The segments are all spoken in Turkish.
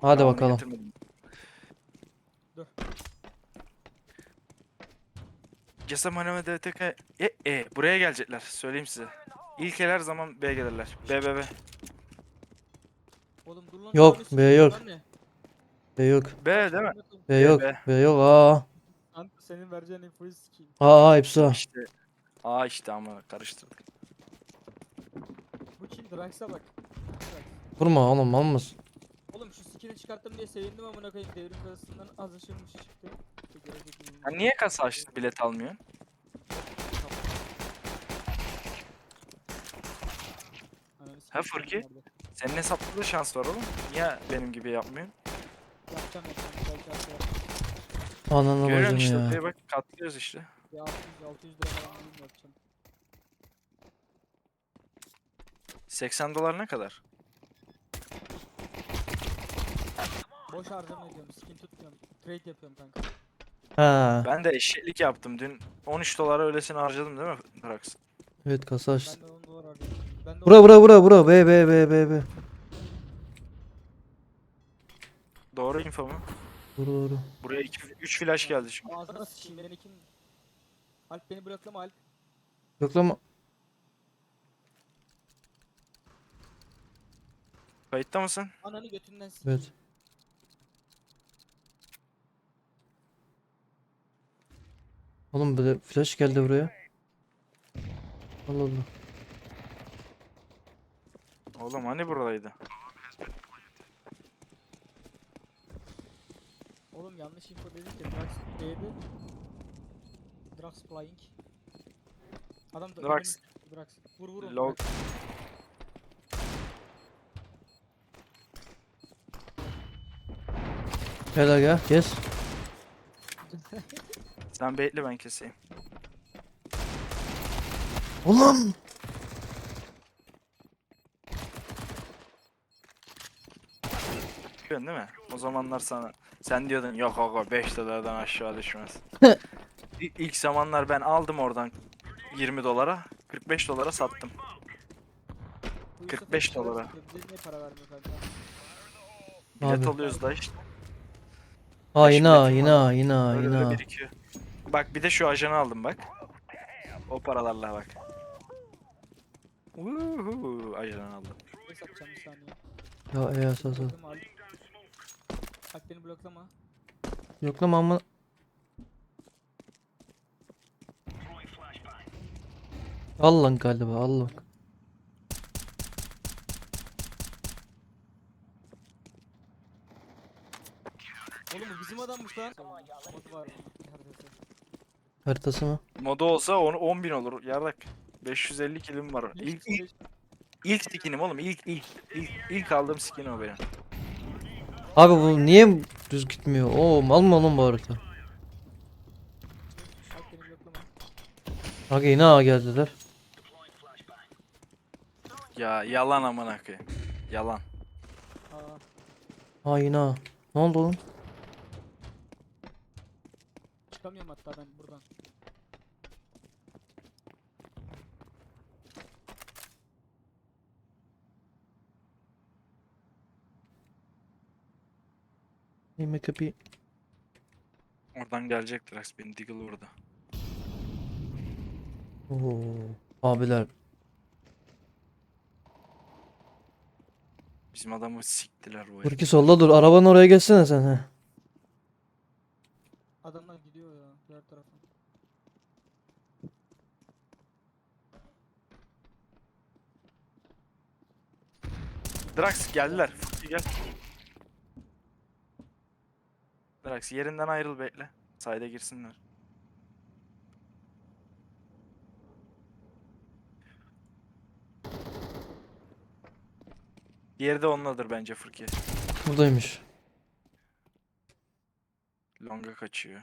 Hadi bakalım. Hanım'a DTK e, e buraya gelecekler söyleyeyim size. İlk el her zaman B gelirler. B B B. Oğlum dur lan. Yok, B yok. B yok. B değil mi? B yok. B. B yok. Aa. Kanka senin vereceğin infoyu sikeyim. Aa hepsi A. İşte. Aa işte ama karıştırdık. Bu kim? Drax'a bak. Vurma oğlum mal mısın? Skin'i çıkarttım diye sevindim amına koyayım devrim karşısından az ışınmış çıktı. Sen niye kasa açtın bilet almıyorsun? Ha, Furki? Senin hesapta da şans var oğlum. Niye benim gibi yapmıyorsun? Yapacağım yapacağım. Belki atıyor. Ananı Görüyorsun bacını işte ya. buraya bak katlıyoruz işte. Bir 600 600 lira falan alayım yapacağım. 80 dolar ne kadar? Boş harcama ediyorum. Skin tutmuyorum. Trade yapıyorum kanka. Ha. Ben de eşeklik yaptım dün. 13 dolara öylesine harcadım değil mi Drax? Evet kasa açtı. Ben de 10 dolar harcadım. Ben de Bura 10 bura bura bura. B B B B B. Doğru info mu? Doğru doğru. Buraya 3 flash geldi şimdi. Ağzına sıçayım beni kim? Alp beni bloklama Alp. Yok lan. Kayıtta mısın? Ananı götünden sikeyim. Evet. Oğlum böyle flash geldi buraya. Allah Allah. Oğlum hani buradaydı? Oğlum yanlış info dedik ya. Drax D'di. Drax flying. Adam da Drax. Drax. Vur vur onu. Log. Drax. Gel aga kes. Sen bekle ben keseyim. Ulan. Biliyorsun değil mi? O zamanlar sana sen diyordun yok aga 5 dolardan aşağı düşmez. İ- İlk zamanlar ben aldım oradan 20 dolara 45 dolara sattım. Bu 45 Yusuf'a dolara. sıkıyor. Bize niye para vermiyor kanka? Bilet Abi. alıyoruz da işte. Aa Beş Öyle öyle A. birikiyor. Bak bir de şu ajanı aldım bak. O paralarla bak. Uhu, ajanı aldım. Bir saniye. Ya e asas. Bloklama Alp. Alp beni bloklama. Yok lan ama. Al lan galiba al lan. Oğlum bu bizim adammış lan. Var. Neredeyse. Haritası mı? Moda olsa 10 10 bin olur. Yardak. 550 kilim var. İlk, ilk, ilk skinim oğlum. İlk ilk ilk ilk aldığım skin o benim. Abi bu niye düz gitmiyor? Oo mal mı oğlum bu harita? Aga yine A geldiler. Ya yalan amına koyayım. Yalan. Aa. Yine A. Ne oldu oğlum? Çıkamıyorum hatta ben buradan. Yemek kapıyı. Oradan gelecek Drax. Benim Deagle orada. Oo. Abiler. Bizim adamı siktiler bu herif. Burki solda dur. Arabanın oraya geçsene sen he. Adamlar gidiyor ya diğer tarafa. Drax geldiler. Furki gel. Drax yerinden ayrıl bekle. Sayda girsinler. Diğeri de onunladır bence Furki. Buradaymış. Longa kaçıyor.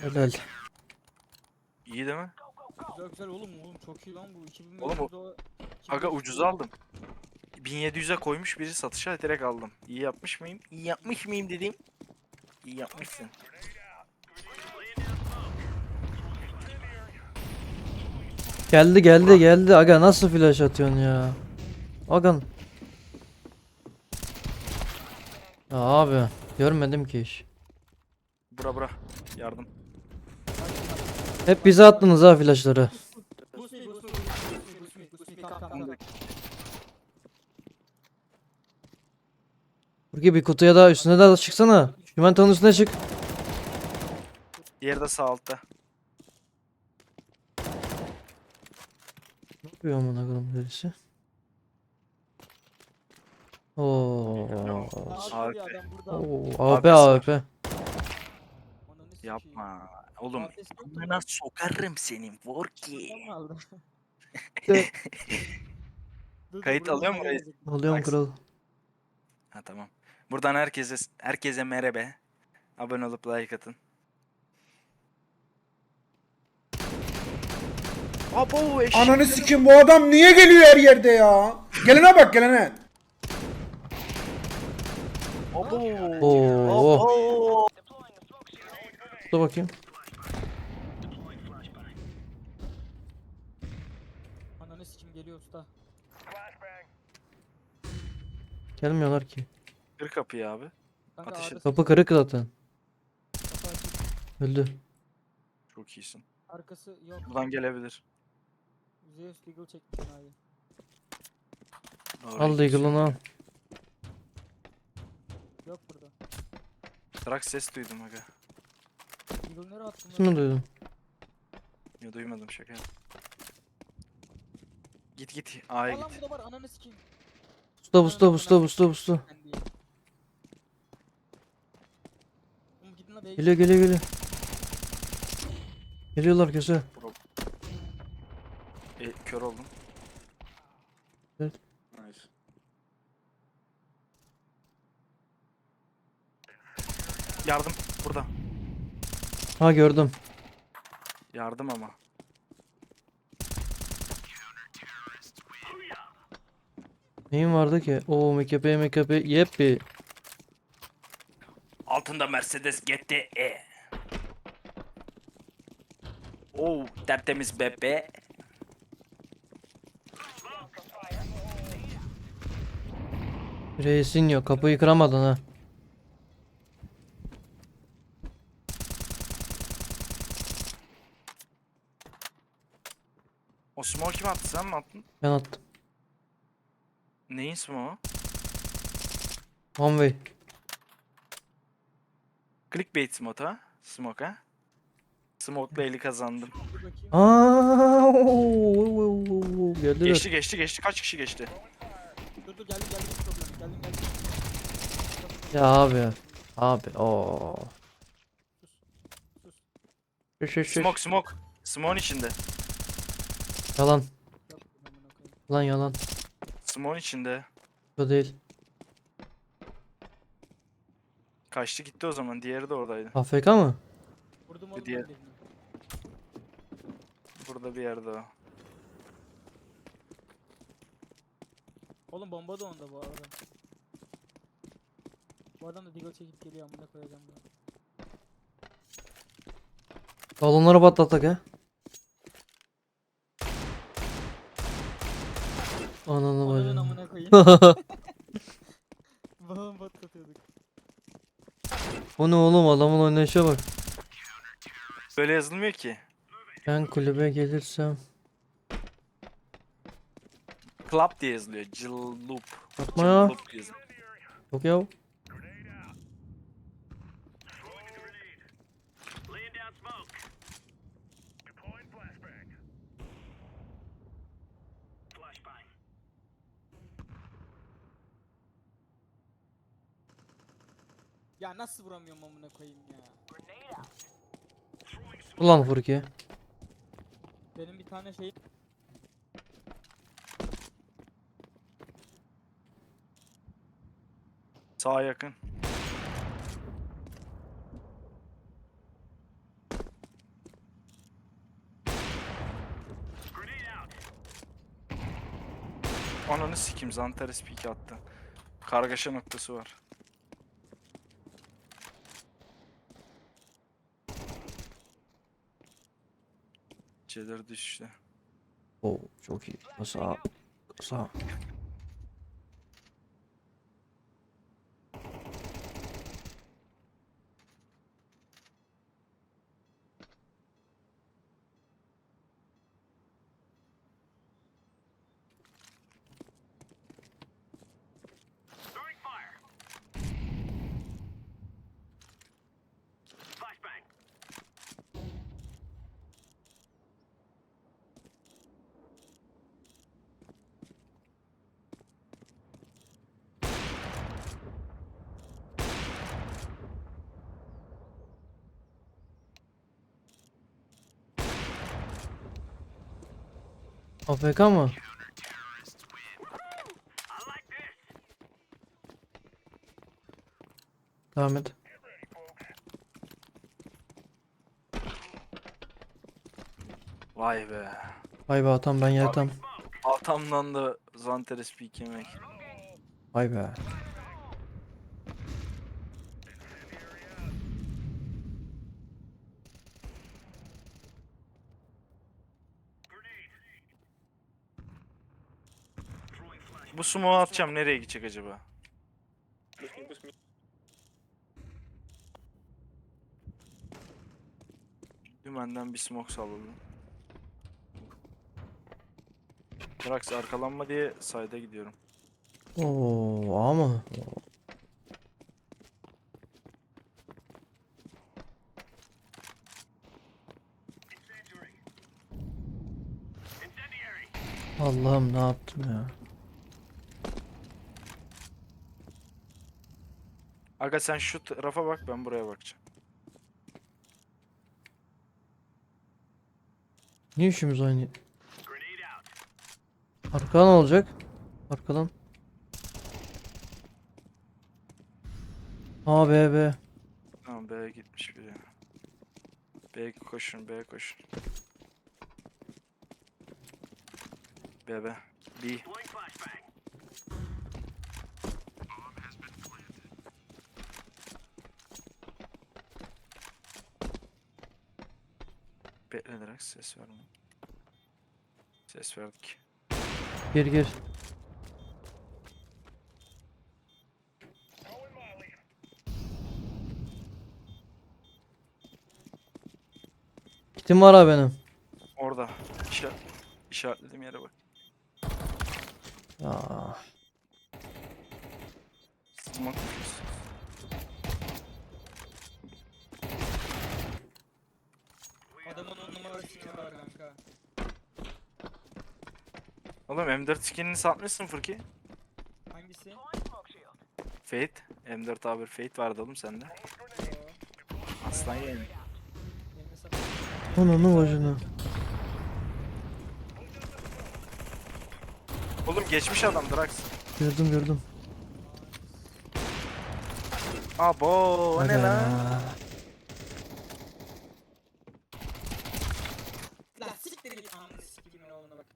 Helal. İyi değil mi? Güzel güzel oğlum oğlum çok iyi lan bu 2500 Oğlum o-. Aga 2500 ucuz aldım. 1700'e koymuş biri satışa direkt aldım. İyi yapmış mıyım? İyi yapmış mıyım dedim. İyi yapmışsın. Geldi geldi geldi. Aga nasıl flash atıyorsun ya? Aga Ya abi görmedim ki hiç. Bura bura. Yardım. Hep bize attınız ha flashları. Burki bir kutuya da üstüne de çıksana. Juventus'un üstüne çık. Diğeri de sağ altta. Ne yapıyor amına koyayım birisi? Oo. Abi. Oo. Ananı sikeyim. Yapma. Oğlum. Amına sokarım senin Vorki. Kayıt alıyor mu reis? Alıyorum kral. Ha tamam. Buradan herkese herkese merhaba. Abone olup like atın. Abo eşek. Ananı sikim bu adam niye geliyor her yerde ya? Gelene bak gelene. Abo. Oo. Abo. Dur bakayım. Ananı sikim geliyor usta. Gelmiyorlar ki. Kır kapıyı abi. Kanka Ateş et. Kapı kırık zaten. kapı açık. Öldü. Çok iyisin. Arkası yok. Buradan gelebilir. Zeus Deagle çekmiş abi. Doğru Al. Deagle'ını al. Yok burada. Trak ses duydum aga. Attın lan? Şimdi duydum. Yo duymadım şaka. Git git A'ya lan git. bu da var ananı sikeyim. Busta busta busta busta busta. Ben diye. Oğlum gidin la B'ye Geliyor geliyor geliyor. Geliyorlar köse. E, kör oldum. Evet. Nice. Yardım burada. Ha gördüm. Yardım ama. Neyim vardı ki? Oo MKP MKP yeppi. Altında Mercedes GTE. Oo tertemiz bebe. Reisin yok. Kapıyı kıramadın ha. O smoke kim attı sen mi attın? Ben attım. Neyin smoke'u? One way. Clickbait smoke ha? Smoke ha? Smoke'la eli kazandım. Dur bakayım. Aa, oo, oo, oo, oo, oo, Geldiler. Geçti geçti geçti. Kaç kişi geçti? Dur dur geldim geldim hiç problem. Geldim geldim. Ya abi. Abi o. Sus. Şş. Smoke smoke. Smoke'un içinde. Yalan. Lan yalan. Smoke'un içinde. O değil. Kaçtı gitti o zaman. Diğeri de oradaydı. AFK mı? Vurdum oğlum diğer- ben. Burada bir yerde o. Oğlum bomba da onda bu arada. Bu adam da Deagle çekip geliyor amına koyacağım bunu. Balonları patlattık ha. Ananı Ananın bacını. amına koyayım. Balon patlatıyorduk. Bu ne oğlum adamın oynayışa bak. Böyle yazılmıyor ki. Ben kulübe gelirsem. Club diye yazılıyor. Cillup. Yapma ya. Cillup diye yazılıyor. Yok ya. Nasıl vuramıyorum amına koyayım ya. Ulan Furki. Benim bir tane şey Sağa yakın. Ananı sikim Zantares peek attı. Kargaşa noktası var. Cedir düştü. Oo çok iyi. Sağ. Sağ. AFK mı? Devam et. Vay be. Vay be atam ben yatam. Atamdan da Zanteres peak yemek. Vay be. Bu smoke atacağım nereye gidecek acaba? Dümenden bir smoke salladım. Drax arkalanma diye side'a gidiyorum. Oo ama. Allah'ım ne yaptım ya. Aga sen şu tarafa bak ben buraya bakacağım. Niye işimiz aynı? Arkadan olacak? Arkadan. A B B. Tamam B'ye gitmiş biri. B koşun B koşun. B B. B. Bekle Drax ses verme. Ses verdik. Gir gir. Kitim var ha benim. Orada. İşaret, işaretlediğim yere bak. Ya. Smoke. Adamın on numara skin'i var kanka. Oğlum M4 skinini satmışsın Furki. Hangisi? Fate. M4 A1 Fate vardı oğlum sende. Aslan yeğeni. Benim hesap. Ananı bacını. Oğlum geçmiş adam Drax. Gördüm gördüm. Abo o ne Aga. lan? La siktir git ananı sikimin oğluna bak.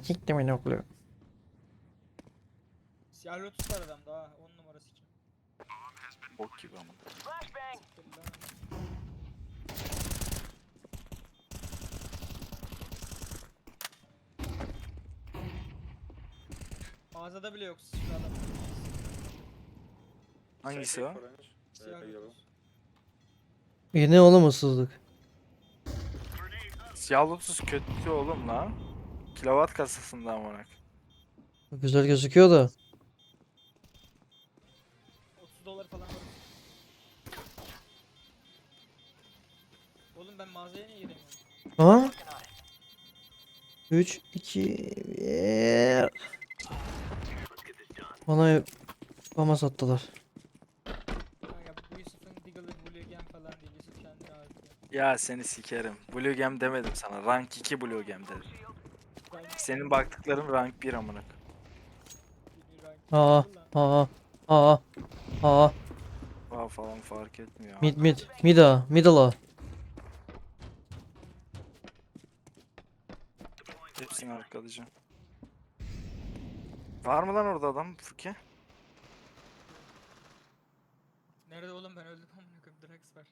Çıktı beni okluyor. Siyah lotus var adamda ha. On numara skin. Bok gibi ama. Mağazada bile yok şu adam. Hangisi o? Siyah lotus. Yine oğlum ıssızlık. Siyah Lotus kötü oğlum lan. Kilowatt kasasında amına. Güzel gözüküyor da. 30 dolar falan var. Oğlum ben mağazaya niye giremiyorum? Ha? 3 2 1 Bana Bama sattılar. Kanka bu Yusuf'un Diggle'ı Blue Game falan değil. Yusuf kendini harcıyor. Ya seni sikerim. Blue Gem demedim sana. Rank 2 Blue Gem dedim. Senin baktıkların rank 1 amına. Aa aa aa aa Aa falan fark etmiyor. mid mid mid a middle a. Hepsini arkalayacağım. Var mı lan orada adam Furki? Nerede oğlum ben öldüm amına koyayım Drax var.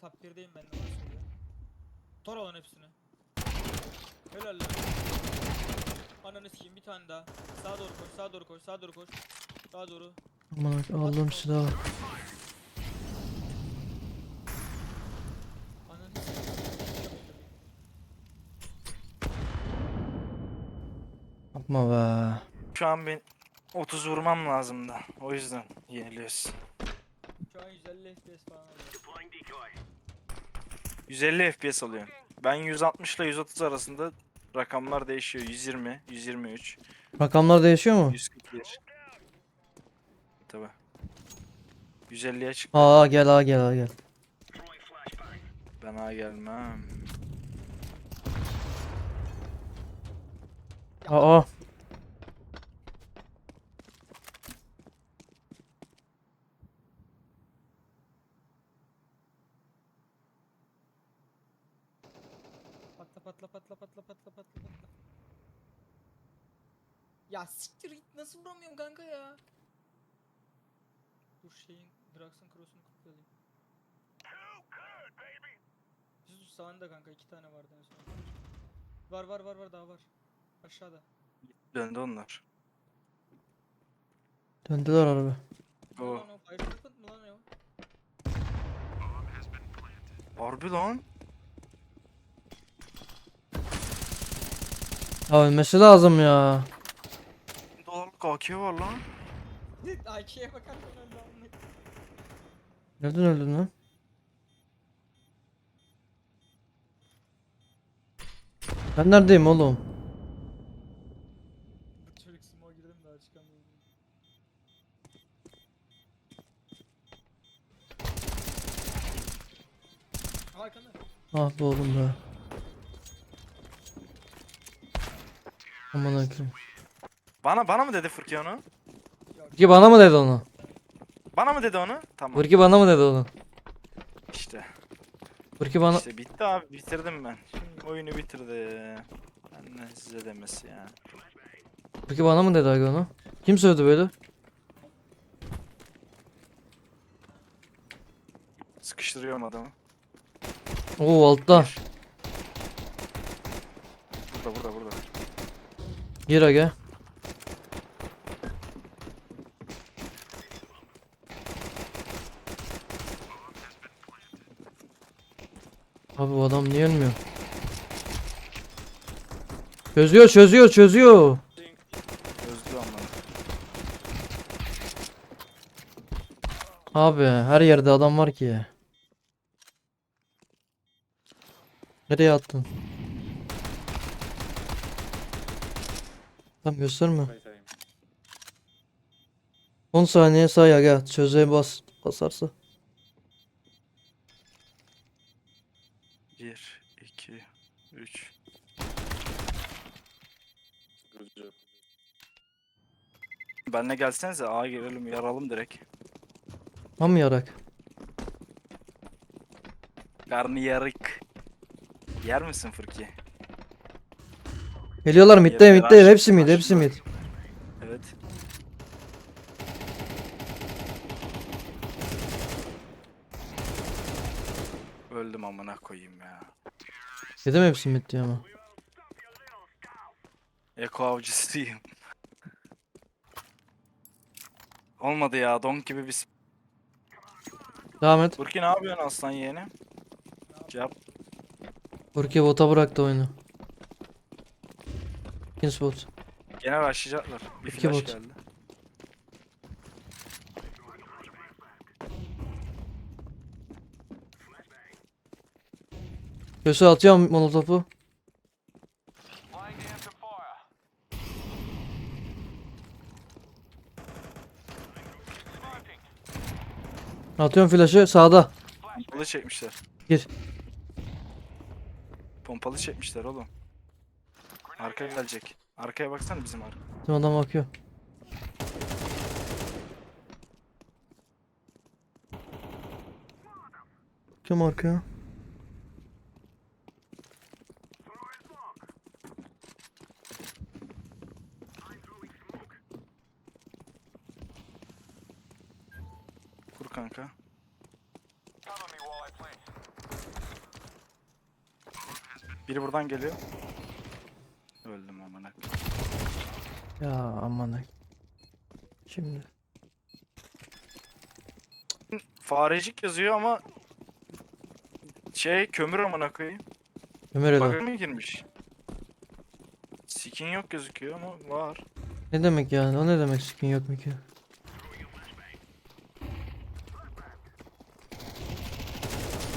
Top 1'deyim ben de onu söylüyor. Tor olan hepsini. Helal lan. Ananı sikeyim bir tane daha. Sağa doğru koş, sağa doğru koş, sağa doğru koş. Sağa doğru. Aman aldım silahı. Yapma be. Şu an ben 30 vurmam lazım da. O yüzden yeniliyoruz. Şu an 150 FPS falan alıyor. 150 FPS alıyor. Ben 160 ile 130 arasında rakamlar değişiyor. 120, 123, Rakamlar değişiyor mu? 141. Tabi. 150'ye çıktı. Aa gel aa gel aa gel. Ben ha gelmem. Aa. Patla patla patla patla patla. Ya siktir git nasıl vuramıyorum kanka ya. Dur şeyin Drax'ın cross'unu kutlayayım. Sus sağında kanka iki tane vardı en son. Var var var var daha var. Aşağıda. Döndü onlar. Döndüler araba. Ne O. lan o? Fire Serpent mi lan o? Harbi lan. Ya ölmesi lazım ya. Dolarlık AK var lan. IK'ye bakarken öldü anlık. Nereden öldün lan? Ben neredeyim oğlum? Çocuk smoke girdim daha çıkamıyorum. Arkanda. Ah be oğlum be. Aman akım. Bana bana mı dedi Furki onu? Burki bana mı dedi onu? Bana mı dedi onu? Tamam. Burki bana mı dedi onu? İşte. Burki bana... İşte bitti abi bitirdim ben. Şimdi oyunu bitirdi. Ben ne size demesi ya. Burki bana mı dedi aga onu? Kim söyledi böyle? Sıkıştırıyorum adamı. Oo altta. Burada burada burada. Gir aga. Abi bu adam niye ölmüyor? Çözüyor çözüyor çözüyor. Abi her yerde adam var ki. Nereye attın? Tam gösterme. 10 saniye say aga. Çözeye bas. Basarsa. 1, 2, 3. Benle gelsenize A girelim yaralım direkt. Tam yarak. Karnıyarık. Yer misin Fırki? Geliyorlar midde Yere midde rush- hepsi mid hepsi mid. Evet. Öldüm amına koyayım ya. Dedim hepsi mid diye ama. Eko avcısıyım. Olmadı ya donk gibi bir... s- Devam et. Burki ne yapıyorsun aslan yeğeni? Cevap. Burki bota bıraktı oyunu. İkinci bot. Gene başlayacaklar. Bir İki flash bot. geldi. Köşe atıyorum molotofu. Atıyorum flaşı sağda. Pompalı çekmişler. Gir. Pompalı çekmişler oğlum. Arkaya gelecek. Arkaya baksana bizim arka. Bizim adam bakıyor. Kim arkaya? Kur kanka. Biri buradan geliyor. Öldüm amına. Ya aman. Şimdi. Farecik yazıyor ama şey kömür amına koyayım. Ömer Eda. Bug'a mı girmiş? Skin yok gözüküyor ama var. Ne demek yani? O ne demek skin yok mu ki?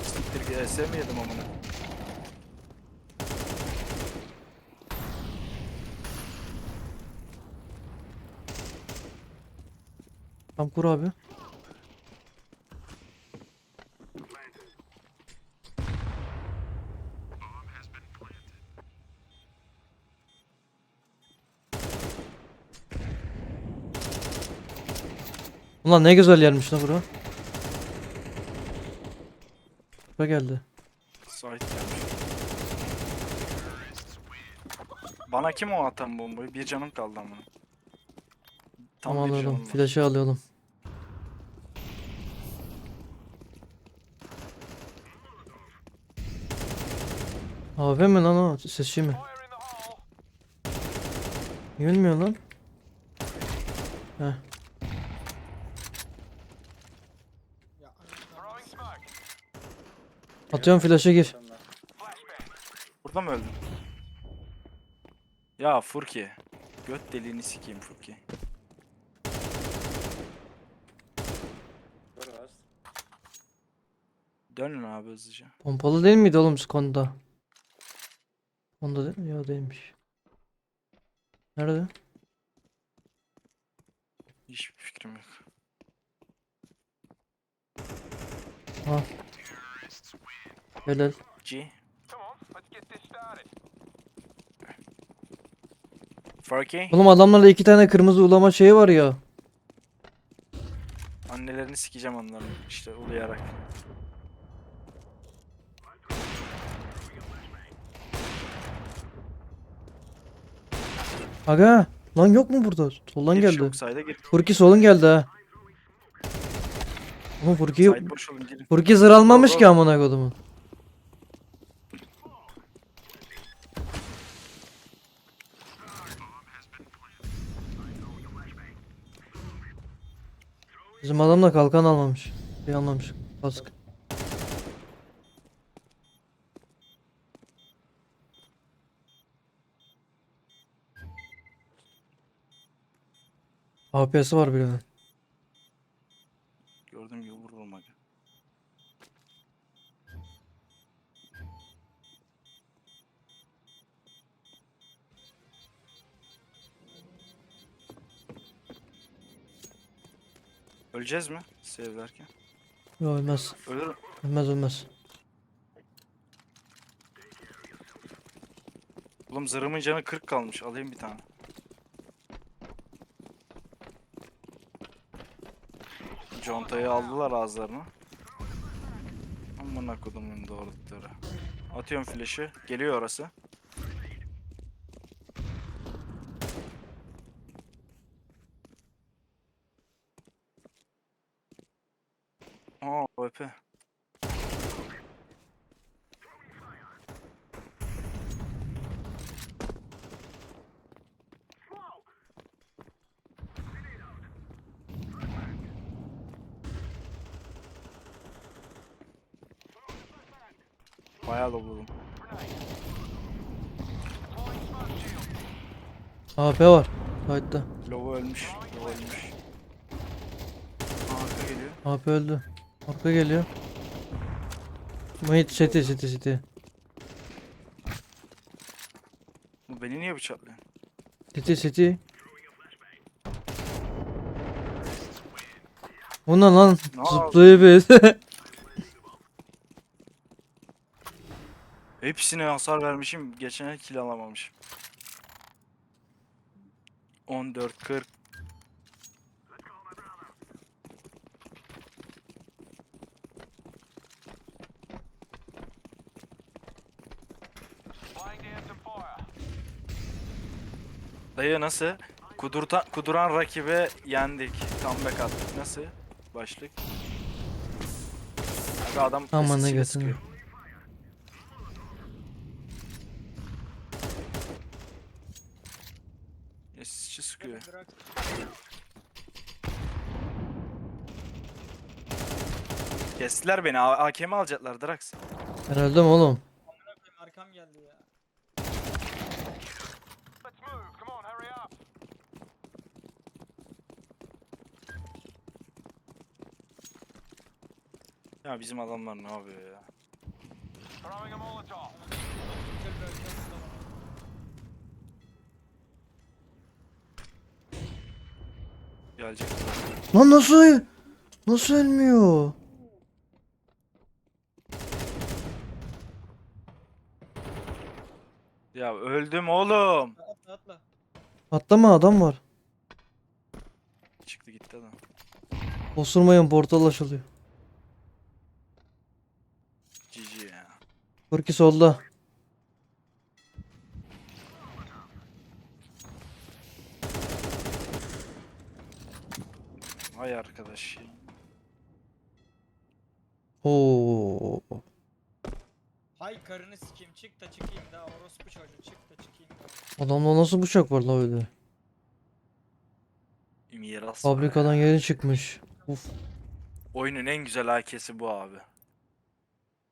Siktir mi yedim amına? Tam kur abi. Ulan ne güzel yermiş lan bura. Bura geldi. Bana kim o atan bombayı? Bir canım kaldı ama. Tam Tamam bir alalım. canım. Flaşı alalım. Abi mi lan o? Sesçi mi? Yürümüyor lan. Heh. Atıyorum flaşı gir. Burada mı öldün? Ya Furki. Göt deliğini sikeyim Furki. Dönün abi hızlıca. Pompalı değil miydi oğlum Skonda? Onda değil mi? Yok değilmiş. Nerede? Hiçbir fikrim yok. Helal. G. Furki. Oğlum adamlarda iki tane kırmızı ulama şeyi var ya. Annelerini sikeceğim onların işte ulayarak. Aga. Lan yok mu burada? Soldan Bir geldi. Yok sayda gir. Furki solun geldi ha. Ama Furki Side boş olun girin. Furki zır almamış ki amına kodumu. Bizim adam da kalkan almamış. Şey almamış. Kask. APS'i var birinin. Gördüğüm gibi vururum aga. Öleceğiz mi? Save derken. Yok ölmez. Ölür. Ölmez ölmez. Oğlum zırhımın canı 40 kalmış. Alayım bir tane. Contayı aldılar ağızlarına. Amına kodumun doğrultuları. Atıyorum flash'ı. Geliyor orası. Aa OP. Bayağı da vurdum. AP var. Kayıtta. Lovo ölmüş. Lovo ölmüş. Arka geliyor. AP öldü. Arka geliyor. Mayit city city city. Bu beni niye bıçaklıyor? City city. O ne lan? Ne Zıplayıp Hepsine hasar vermişim. Geçen kill alamamışım. 14 40 Dayı nasıl? Kudurta, kuduran rakibe yendik. Comeback attık. Nasıl? Başlık. Abi adam Aman ne götünü. Kestiler beni. A- AKM alacaklar Drax. Ben öldüm oğlum. Amına koyayım arkam geldi ya. Ya bizim adamlar ne yapıyor ya? Bir arkam var. Gelecek. Lan nasıl? Nasıl ölmüyor? Ya öldüm oğlum. Atla atla. Atlama adam var. Çıktı gitti adam. Osurmayın portal açılıyor. GG ya. Furki solda. Vay arkadaş. ya. Oo. Hay karını sikeyim çık da çıkayım da orospu çocuğu çık da çıkayım da. Adamda nasıl bıçak var la öyle? Miras. Fabrikadan yeni çıkmış. Uf. Oyunun en güzel AK'si bu abi.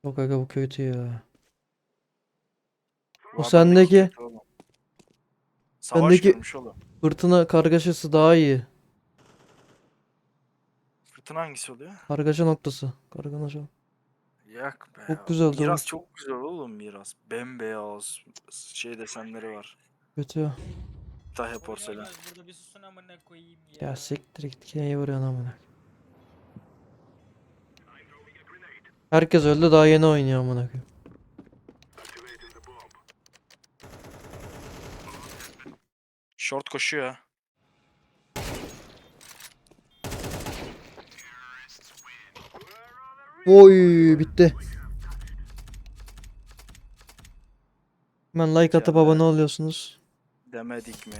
Yok aga bu kötü ya. Bu O sendeki- ne kötü oğlum. Savaş Sendeki- görmüş oğlum. Fırtına kargaşası daha iyi. Fırtına hangisi oluyor? Kargaşa noktası. Kargaşa. Yak be. Çok güzel Miras durmuş. çok güzel oğlum Miras. Bembeyaz şey desenleri var. Kötü ya. Tahya porselen. burada bir susun amına koyayım ya. Ya siktir git. Yine vuruyorsun amına. Herkes öldü daha yeni oynuyor amına koyayım. Short koşuyor Oy bitti. Hemen like atıp abone oluyorsunuz. Demedik mi?